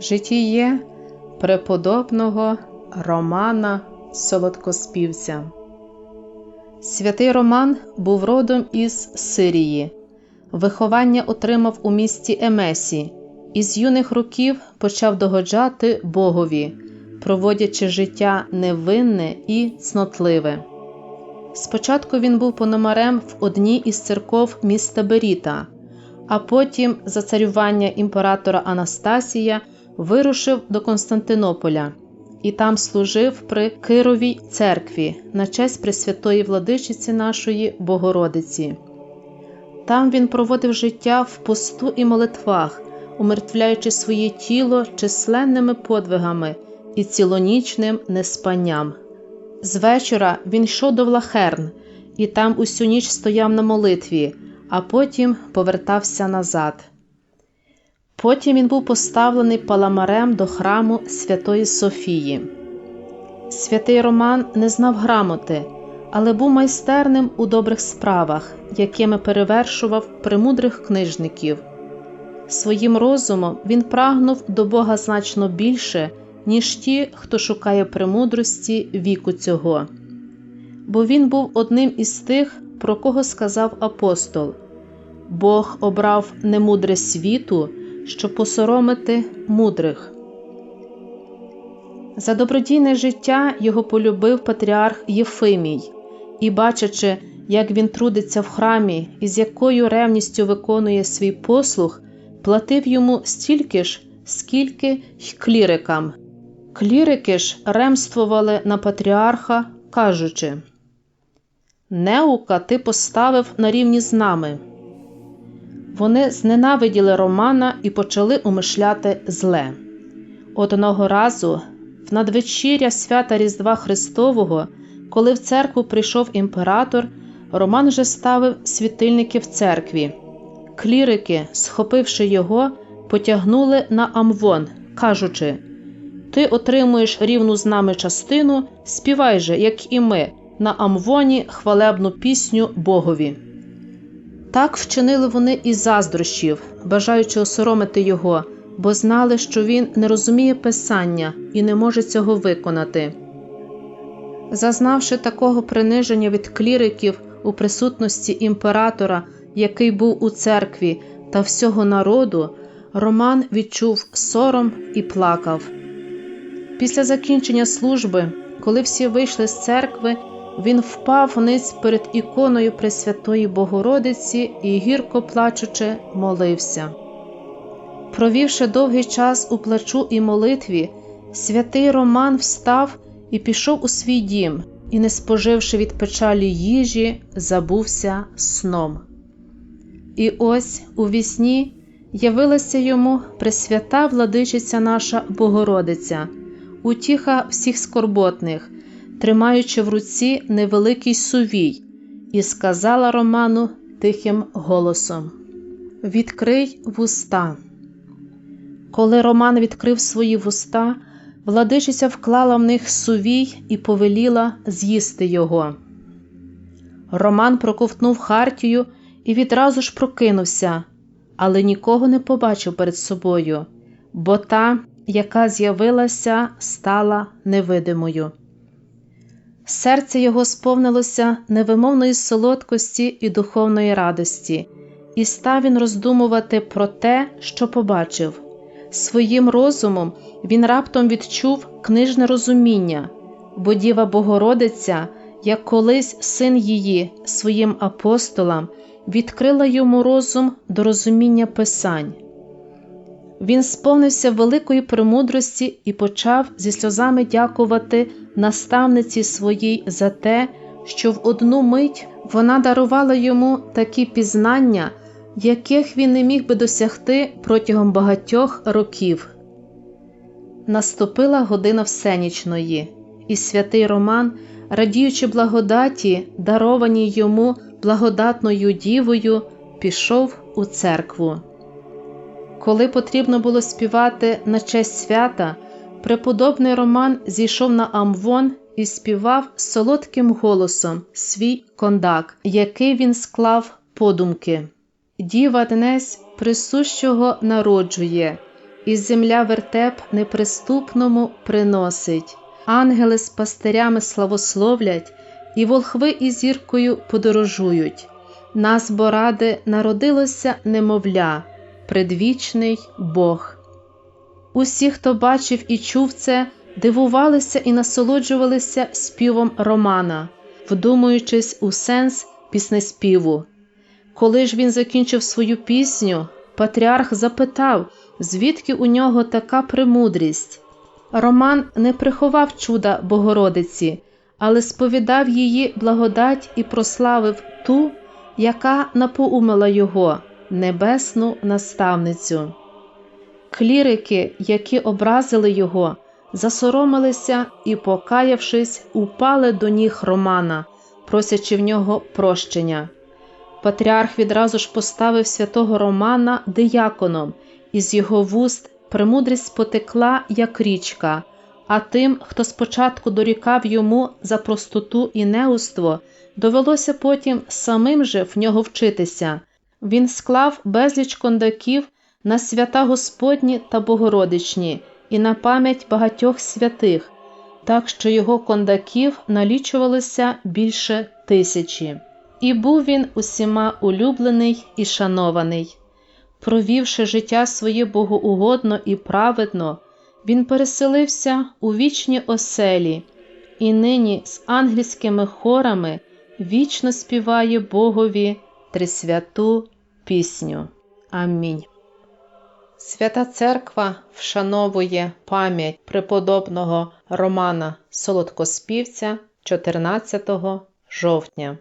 Житіє преподобного Романа Солодкоспівця. Святий Роман був родом із Сирії. Виховання отримав у місті Емесі і з юних років почав догоджати Богові, проводячи життя невинне і цнотливе. Спочатку він був пономарем в одній із церков міста Беріта, а потім, за царювання імператора Анастасія, вирушив до Константинополя і там служив при Кировій церкві на честь Пресвятої владичиці нашої Богородиці. Там він проводив життя в посту і молитвах, умертвляючи своє тіло численними подвигами і цілонічним неспанням. З вечора він йшов до Влахерн і там усю ніч стояв на молитві, а потім повертався назад. Потім він був поставлений паламарем до храму Святої Софії. Святий Роман не знав грамоти, але був майстерним у добрих справах, якими перевершував премудрих книжників. Своїм розумом він прагнув до Бога значно більше, ніж ті, хто шукає премудрості віку цього. Бо він був одним із тих, про кого сказав апостол Бог обрав немудре світу, щоб посоромити мудрих. За добродійне життя його полюбив патріарх Єфимій і, бачачи, як він трудиться в храмі і з якою ревністю виконує свій послуг, платив йому стільки ж, скільки й клірикам. Клірики ж ремствували на патріарха, кажучи Неука ти поставив на рівні з нами. Вони зненавиділи Романа і почали умишляти зле. Одного разу, в надвечіря свята Різдва Христового, коли в церкву прийшов імператор, Роман вже ставив світильники в церкві. Клірики, схопивши його, потягнули на Амвон, кажучи Ти отримуєш рівну з нами частину, співай же, як і ми, на Амвоні хвалебну пісню Богові. Так вчинили вони із заздрощів, бажаючи осоромити його, бо знали, що він не розуміє писання і не може цього виконати. Зазнавши такого приниження від кліриків у присутності імператора, який був у церкві та всього народу, Роман відчув сором і плакав. Після закінчення служби, коли всі вийшли з церкви, він впав вниз перед іконою Пресвятої Богородиці і, гірко плачучи, молився. Провівши довгий час у плачу і молитві, святий Роман встав і пішов у свій дім, і, не споживши від печалі їжі, забувся сном. І ось у вісні явилася йому Пресвята владичиця наша Богородиця, утіха всіх скорботних тримаючи в руці невеликий сувій, і сказала Роману тихим голосом: Відкрий вуста. Коли Роман відкрив свої вуста, владичиця вклала в них сувій і повеліла з'їсти його. Роман проковтнув Хартію і відразу ж прокинувся, але нікого не побачив перед собою, бо та, яка з'явилася, стала невидимою. Серце його сповнилося невимовної солодкості і духовної радості, і став він роздумувати про те, що побачив. Своїм розумом він раптом відчув книжне розуміння, бо Діва Богородиця, як колись син її своїм апостолам, відкрила йому розум до розуміння Писань. Він сповнився великої премудрості і почав зі сльозами дякувати наставниці своїй за те, що в одну мить вона дарувала йому такі пізнання, яких він не міг би досягти протягом багатьох років. Наступила година всенічної, і святий Роман, радіючи благодаті, дарованій йому благодатною дівою, пішов у церкву. Коли потрібно було співати на честь свята, преподобний Роман зійшов на Амвон і співав солодким голосом свій кондак, який він склав подумки. Діва днесь присущого народжує, і земля вертеп неприступному приносить. Ангели з пастирями славословлять, і волхви із зіркою подорожують. Нас бо ради народилося немовля, предвічний Бог. Усі, хто бачив і чув це, дивувалися і насолоджувалися співом Романа, вдумуючись у сенс піснеспіву. Коли ж він закінчив свою пісню, патріарх запитав, звідки у нього така премудрість. Роман не приховав чуда Богородиці, але сповідав її благодать і прославив ту, яка напоумила його, небесну наставницю. Клірики, які образили його, засоромилися і, покаявшись, упали до ніг Романа, просячи в нього прощення. Патріарх відразу ж поставив святого Романа дияконом, і з його вуст премудрість потекла, як річка, а тим, хто спочатку дорікав йому за простоту і неуство, довелося потім самим же в нього вчитися. Він склав безліч кондаків на свята Господні та Богородичні і на пам'ять багатьох святих, так що його кондаків налічувалося більше тисячі. І був він усіма улюблений і шанований. Провівши життя своє богоугодно і праведно, він переселився у вічні оселі, і нині з ангельськими хорами вічно співає Богові трисвяту пісню. Амінь. Свята Церква вшановує пам'ять преподобного Романа Солодкоспівця 14 жовтня.